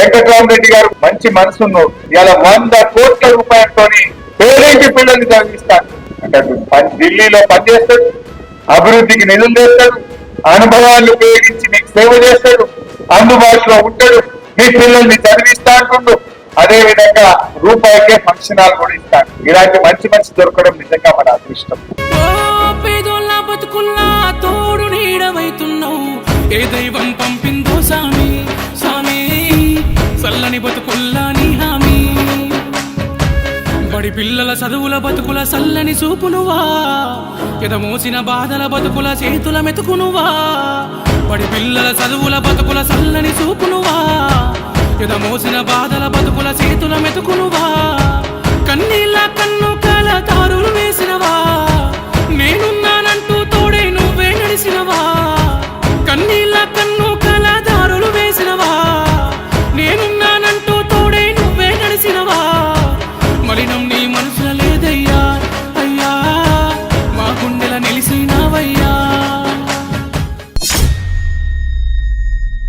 వెంకటరామరెడ్డి గారు మంచి మనసును ఇలా వంద కోట్ల రూపాయలతో పేరేంటి పిల్లల్ని చదివిస్తాను అంటే పని- ఢిల్లీలో పనిచేస్తాడు అభివృద్ధికి నిధులు చేస్తాడు అనుభవాలు ఉపయోగించి మీకు సేవ చేస్తాడు అందుబాటులో ఉంటాడు మీ పిల్లల్ని చదివిస్తా అంటుండు. అదే విధంగా రూపాయికే ఫంక్షన్ హాల్ కూడా ఇస్తాను ఇలాంటి మంచి మంచి దొరకడం నిజంగా మన అదృష్టం. ఏ దైవం పంపి పొల్లాని హామీ. బడి పిల్లల చదువుల బతుకుల సల్లని చూపునువా. ఎద మోసిన బాధల బతుకుల చేతుల మెతుకునువా. బడి పిల్లల చదువుల బతుకుల సల్లని చూపునువా. ఎదమోసిన బాధల బతుకుల చేతుల మెతుకునువా. కన్నీళ్ళ కన్ను కల తారులు వేసినవా. నేనున్నానంటూ తోడే నువ్వే నడిచినవా కన్నీళ్ళ కన్ను